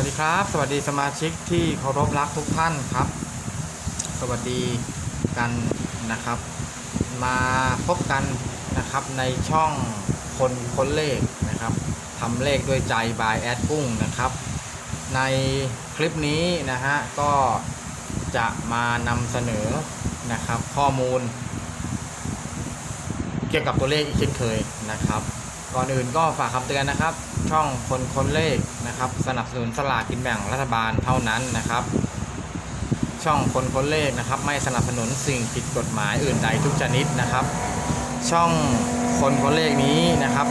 วัสดีครับ สวัสดีสมาชิกที่เคารพรักทุกท่านครับ สวัสดีกันนะครับ มาพบกันนะครับในช่องคนค้นเลขนะครับทำเลขด้วยใจบายแอดกุ้งนะครับ ในคลิปนี้นะฮะก็จะมานำเสนอนะครับข้อมูล เกี่ยวกับตัวเลขอีกเช่นเคยนะครับ ก่อนอื่นก็ฝากคำเตือนนะครับ ช่องคนค้นเลขนะครับ สนับสนุนสลากกินแบ่งรัฐบาลเท่านั้นนะครับ ช่องคนค้นเลขนะครับ ไม่สนับสนุนสิ่งผิดกฎหมายอื่นใดทุกชนิดนะครับ ช่องคนค้นเลขนี้นะครับ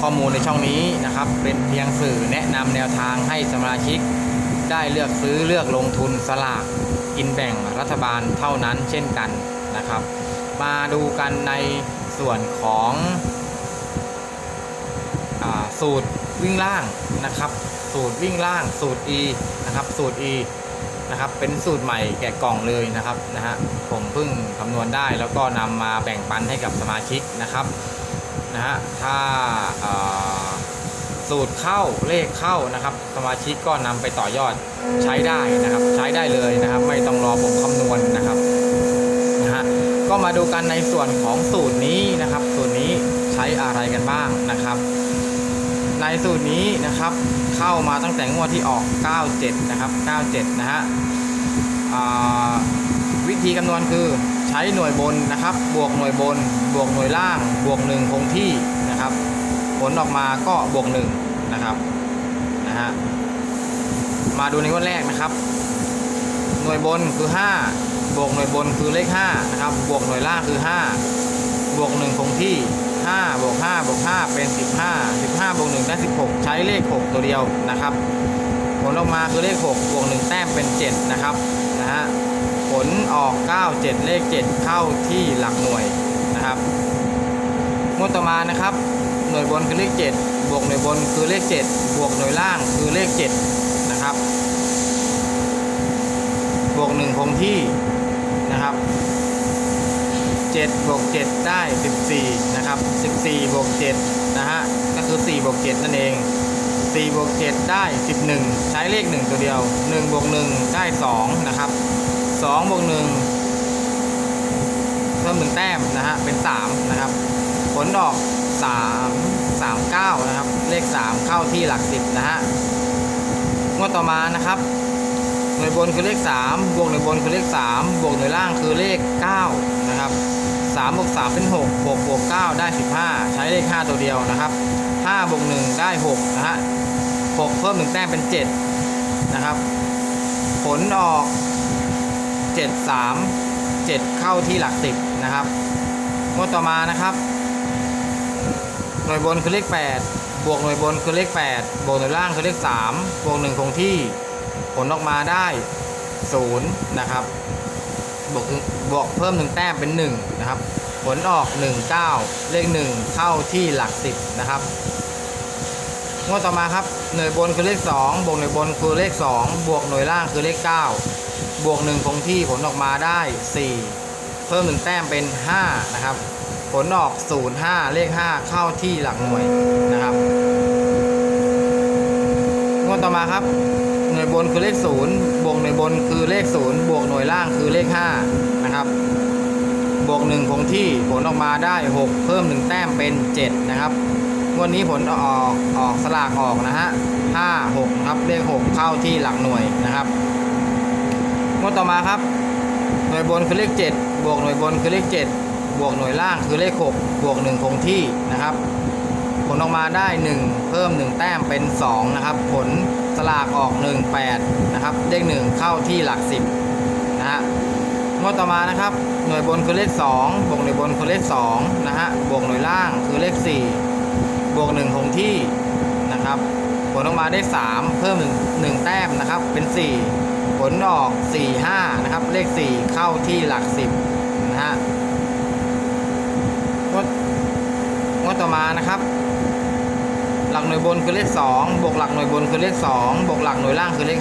ข้อมูลในช่องนี้นะครับ เป็นเพียงสื่อแนะนำแนวทางให้สมาชิก ได้เลือกซื้อเลือกลงทุนสลากกินแบ่งรัฐบาลเท่านั้นเช่นกันนะครับ มาดูกันในส่วนของ สูตรวิ่งล่างนะครับ สูตรวิ่งล่าง สูตร E นะครับ สูตร E นะครับ เป็นสูตรใหม่แกะกล่องเลยนะครับนะฮะผมเพิ่งคำนวณได้แล้วก็นำมาแบ่งปันให้กับสมาชิกนะครับนะฮะถ้าาสูตรเข้าเลขเข้านะครับ สมาชิกก็นำไปต่อยอดใช้ได้นะครับ ใช้ได้เลยนะครับ ไม่ต้องรอผมคำนวณนะครับนะฮะก็มาดูกันในส่วนของสูตรนี้นะครับ สูตรนี้ใช้อะไรกันบ้างนะครับ ในสูตรนี้นะครับ เข้ามาตั้งแต่งวดที่ออก 97 นะครับ 97 นะฮะวิธีคำนวณคือใช้หน่วยบนนะครับ บวกหน่วยบน บวกหน่วยล่าง บวก 1 คงที่นะครับ ผลออกมาก็บวก 1 นะครับนะฮะมาดูในงวดแรกนะครับ หน่วยบนคือ 5 บวกหน่วยบนคือเลข5นะครับ บวกหน่วยล่างคือ 5 บวก 1 คงที่ 5บวก5บวก5เป็น 15 15บวก1ได้ 16 ใช้เลข 6 ตัวเดียวนะครับ ผลออกมาคือเลข 6 บวก 1 แต้มเป็น 7 นะครับนะฮะผลออก 9 7 เลข 7 เข้าที่หลักหน่วยนะครับงวดต่อมานะครับ หน่วยบนคือเลข 7 บวกหน่วยบนคือเลข 7 บวกหน่วยล่างคือเลข 7 นะครับ บวก 1 คงที่นะครับ 7บวก7ได้ 14 นะครับ 14บวก7นะฮะ ก็คือ4บวก7นั่นเอง 4บวก7ได้ 11 ใช้เลข 1 ตัวเดียว 1บวก1ได้ 2 นะครับ 2บวก1เพิ่ม1แต้มนะฮะ เป็น 3 นะครับ ผลออก 3 3 9 นะครับ เลข 3 เข้าที่หลัก 10 นะฮะงวดต่อมานะครับ น่วยบนคือเลข 3 บวกหน่วยบนคือเลข 3 บวกหน่วยล่างคือเลข 9 นะครับ3บวก3เป็น6 6บวก9ได้ 15 ใช้เลข 5 ตัวเดียวนะครับ5บวก1ได้ 6 นะฮะ 6 เพิ่ม 1 แต้มเป็น 7 นะครับ ผลออก 7 3 7 เข้าที่หลัก 10 นะครับงวดต่อมานะครับหน่วยบนคือเลข 8 บวกหน่วยบนคือเลข 8 บวกหน่วยล่างคือเลข 3 บวก 1 คงที่ ผลออกมาได้0นะครับบวกบวกเพิ่ม1แต้มเป็น1นะครับผลออก 1 9 เลข 1 เข้าที่หลัก 10 นะครับงวดต่อมาครับหน่วยบนคือเลข 2 บวกหน่วยบนคือเลข 2 บวกหน่วยล่างคือเลข 9 บวก 1 คงที่ผลออกมาได้ 4 เพิ่ม 1 แต้มเป็น 5 นะครับ ผลออก 0 5 เลข 5 เข้าที่หลักหน่วยนะครับงวดต่อมาครับ บนคือเลข 0 บวกหน่วยบนคือเลข 0 บวกหน่วยล่างคือเลข 5 นะครับ บวก 1 คงที่ผลออกมาได้ 6 เพิ่ม 1 แต้มเป็น 7 นะครับงวันนี้ผลออกออกสลากออกนะฮะ 5 6 นะครับ เลข 6 เข้าที่หลักหน่วยนะครับงวดต่อมาครับ หน่วยบนคือเลข 7 บวกหน่วยบนคือเลข 7 บวกหน่วยล่างคือเลข 6 บวก 1 คงที่นะครับ ผลออกมาได้ 1 เพิ่ม 1 แต้มเป็น 2 นะครับ ผลสลากออก 1 8 นะครับเลข1เข้าที่หลัก 10 นะฮะงวดต่อมานะครับ หน่วยบนคือเลข 2 บวกหน่วยบนคือเลข2นะฮะบวกหน่วยล่างคือเลข 4 บวก 1 คงที่นะครับ ผลออกมาได้ 3 เพิ่ม 1 แต้มนะครับเป็น 4 ผลออก 4 5 นะครับ เลข 4 เข้าที่หลัก 10 นะฮะงวดงวดต่อมานะครับ หลักหน่วยบนคือเลข2บวกหลักหน่วยบนคือเลข2บวกหลักหน่วยล่างคือเลข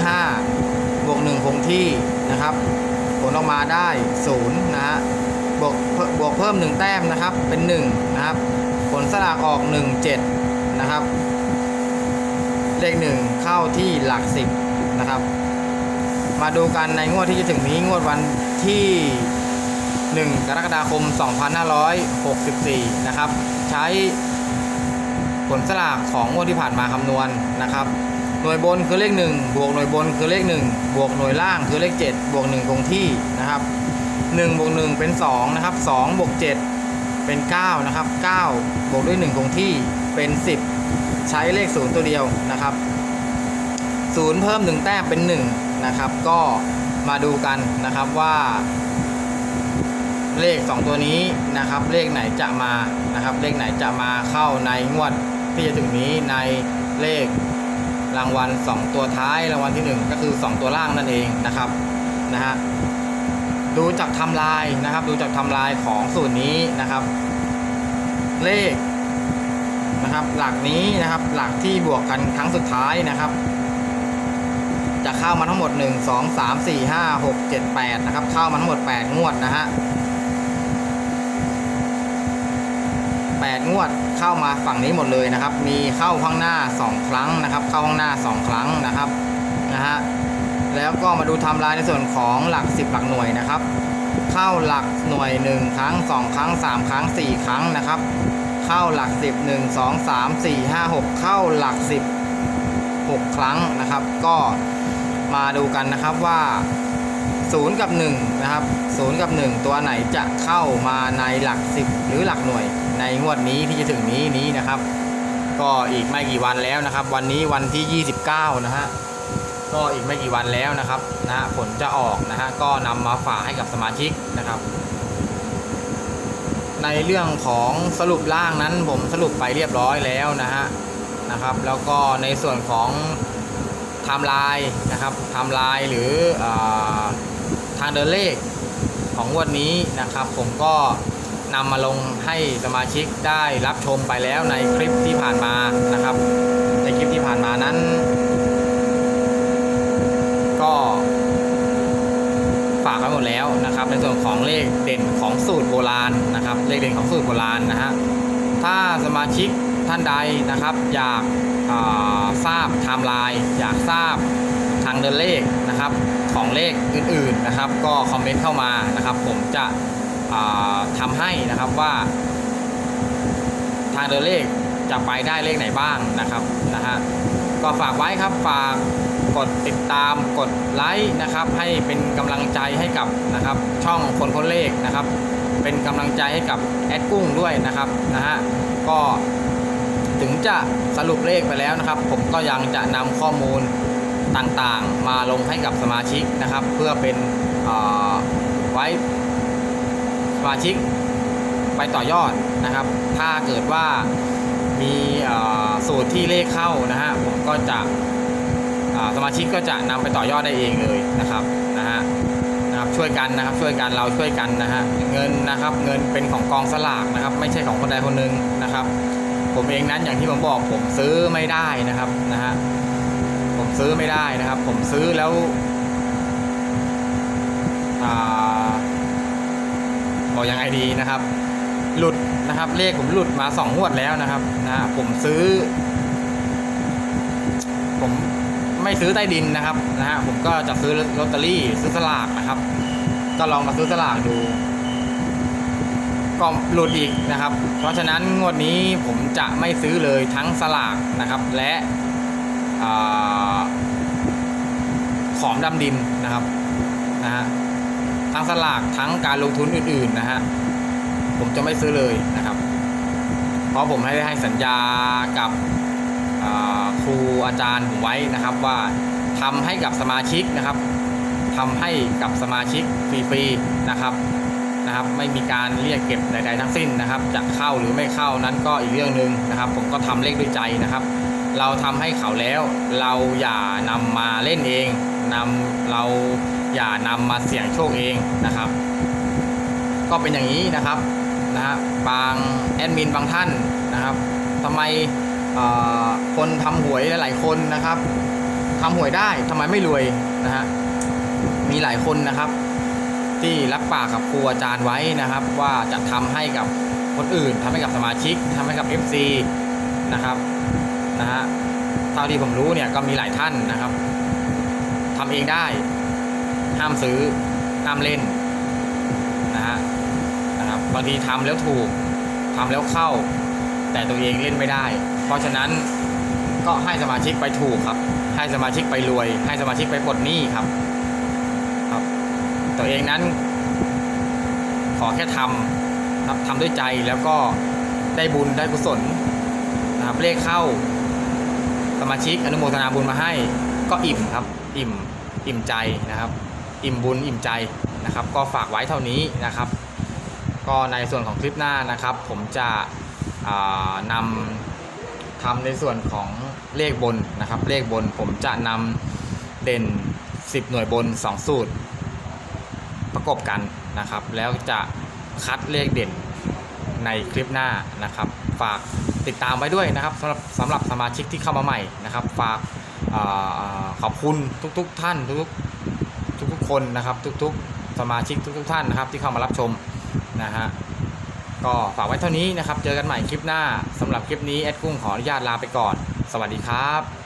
5บวก1คงที่นะครับผลออกมาได้0นะฮะบวกบวกเพิ่ม 1 แต้มนะครับเป็น1นะครับผลสลากออก 1 7 นะครับ เลขหนึ่งเข้าที่หลักสิบนะครับ มาดูกันในงวดที่จะถึงนี้งวดวันที่ 1 กรกฎาคม 2564 นะครับ ใช้ ผลสลากของงวดที่ผ่านมาคำนวณนะครับ หน่วยบนคือเลข 1 บวกหน่วยบนคือเลข 1 บวกหน่วยล่างคือเลข 7 บวก 1 คงที่นะครับ1บวก1เป็น2นะครับ2บวก7เป็น9นะครับ9บวกด้วย 1 คงที่เป็น 10 ใช้เลข 0 ตัวเดียวนะครับ0เพิ่ม 1 แต้มเป็น1นะครับก็มาดูกันนะครับว่า เลข 2 ตัวนี้นะครับ เลขไหนจะมานะครับ เลขไหนจะมาเข้าในงวดที่จะถึงนี้ในเลขรางวัล 2 ตัวท้ายรางวัลที่ 1 ก็คือ 2 ตัวล่างนั่นเองนะครับนะฮะดูจากทำลายนะครับ ดูจากทำลายของสูตรนี้นะครับ เลขนะครับ หลักนี้นะครับ หลักที่บวกกันครั้งสุดท้ายนะครับ จะเข้ามาทั้งหมด 1 2 3 4 5 6 7 8นะครับเข้ามาทั้งหมด 8 งวดนะฮะ 8 งวดเข้ามาฝั่งนี้หมดเลยนะครับ มีเข้าข้างหน้า 2 ครั้งนะครับ เข้าข้างหน้า 2 ครั้งนะครับนะฮะแล้วก็มาดูทำลายในส่วนของหลัก 10 หลักหน่วยนะครับ เข้าหลักหน่วย 1 ครั้ง 2 ครั้ง 3 ครั้ง 4 ครั้งนะครับ เข้าหลัก 10 1 2 3 4 5 6 เข้าหลัก 10 6 ครั้งนะครับ ก็มาดูกันนะครับว่า 0 กับ 1 นะครับ 0 กับ 1 ตัวไหนจะเข้ามาในหลัก 10 หรือหลักหน่วย ในงวดนี้ที่จะถึงนี้นี้นะครับ ก็อีกไม่กี่วันแล้วนะครับ วันนี้วันที่ 29 นะฮะก็อีกไม่กี่วันแล้วนะครับนะฮะผลจะออกนะฮะก็นำมาฝากให้กับสมาชิกนะครับ ในเรื่องของสรุปร่างนั้นผมสรุปไปเรียบร้อยแล้วนะฮะนะครับ แล้วก็ในส่วนของ ไทม์ไลน์นะครับไทม์ไลน์หรืออทางเดินเลขของงวดนี้นะครับ ผมก็นำมาลงให้สมาชิกได้รับชมไปแล้วในคลิปที่ผ่านมานะครับ ในคลิปที่ผ่านมานั้น ก็ฝากไว้หมดแล้วนะครับ ในส่วนของเลขเด่นของสูตรโบราณนะครับ เลขเด่นของสูตรโบราณนะฮะถ้าสมาชิก ท่านใดนะครับอยากทราบไทม์ไลน์อยากทราบทางเดินเลขนะครับของเลขอื่นๆนะครับ ก็คอมเมนต์เข้ามานะครับ ผมจะอ่าทำให้นะครับว่า ทางเดินเลขจะไปได้เลขไหนบ้างนะครับนะฮะก็ฝากไว้ครับฝากกดติดตามกดไลค์นะครับ ให้เป็นกำลังใจให้กับนะครับ ช่องคนคนเลขนะครับ เป็นกำลังใจให้กับแอดกุ้งด้วยนะครับนะฮะก็ ถึงจะสรุปเลขไปแล้วนะครับ ผมก็ยังจะนำข้อมูลต่างๆ มาลงให้กับสมาชิกนะครับ เพื่อเป็นไว้สมาชิกไปต่อยอดนะครับ ถ้าเกิดว่ามีสูตรที่เลขเข้านะฮะผมก็จะสมาชิกก็จะนำไปต่อยอดได้เองเลยนะครับนะฮะนะครับช่วยกันนะครับช่วยกันเราช่วยกันนะฮะเงินนะครับเงินเป็นของกองสลากนะครับ ไม่ใช่ของคนใดคนหนึ่งนะครับ ผมเองนั้นอย่างที่ผมบอกผมซื้อไม่ได้นะครับนะฮะผมซื้อไม่ได้นะครับ ผมซื้อแล้วบอกยังไงดีนะครับ หลุดนะครับ เลขผมหลุดมาสองงวดแล้วนะครับนะฮะผมซื้อ ผมไม่ซื้อใต้ดินนะครับนะฮะผมก็จะซื้อลอตเตอรี่ซื้อสลากนะครับ ก็ลองมาซื้อสลากดู ก็หลุดอีกนะครับ เพราะฉะนั้นงวดนี้ผมจะไม่ซื้อเลยทั้งสลากนะครับ และอขอมดำดินนะครับนะฮะทั้งสลากทั้งการลงทุนอื่นๆนะฮะผมจะไม่ซื้อเลยนะครับ เพราะผมให้ให้สัญญากับครูอาจารย์ผมไว้นะครับว่าทำให้กับสมาชิกนะครับทำให้กับสมาชิกฟรีๆนะครับ นะครับ ไม่มีการเรียกเก็บใดๆทั้งสิ้นนะครับ จะเข้าหรือไม่เข้านั้นก็อีกเรื่องหนึ่งนะครับ ผมก็ทำเลขด้วยใจนะครับ เราทำให้เขาแล้ว เราอย่านำมาเล่นเองนำเราอย่านำมาเสี่ยงโชคเองนะครับ ก็เป็นอย่างนี้นะครับนะฮะบางแอดมินบางท่านนะครับทำไมคนทำหวยหลายๆคนนะครับทำหวยได้ทำไมไม่รวยนะฮะมีหลายคนนะครับ ที่รับปากกับครูอาจารย์ไว้นะครับ ว่าจะทำให้กับคนอื่นทำให้กับสมาชิกทำให้กับ FC นะครับนะฮะเท่าที่ผมรู้เนี่ยก็มีหลายท่านนะครับทำเองได้ ห้ามซื้อห้ามเล่นนะฮะนะครับบางทีทำแล้วถูกทำแล้วเข้า แต่ตัวเองเล่นไม่ได้ เพราะฉะนั้นก็ให้สมาชิกไปถูกครับ ให้สมาชิกไปรวย ให้สมาชิกไปปลดหนี้ครับ ตัวเองนั้น ขอแค่ทำนะครับทำด้วยใจแล้วก็ได้บุญได้กุศลนะครับเลขเข้า สมาชิกอนุโมทนาบุญมาให้ ก็อิ่มครับ อิ่มอิ่มใจนะครับ อิ่มบุญอิ่มใจนะครับ ก็ฝากไว้เท่านี้นะครับ ก็ในส่วนของคลิปหน้านะครับ ผมจะนำทำในส่วนของเลขบนนะครับ เลขบนผมจะนำเด่น 10 หน่วยบน 2 สูตร ประกบกันนะครับ แล้วจะคัดเลขเด่นในคลิปหน้านะครับ ฝากติดตามไว้ด้วยนะครับสำหรับสำหรับสมาชิกที่เข้ามาใหม่นะครับ ฝากอขอบคุณทุกๆทท่านทุกๆทุกๆคนนะครับ ทุกๆ สมาชิกทุก ๆ ท่านนะครับ ที่เข้ามารับชมนะฮะก็ฝากไว้เท่านี้นะครับ เจอกันใหม่คลิปหน้าสำหรับคลิปนี้แอดกุ้งขออนุญาตลาไปก่อน สวัสดีครับ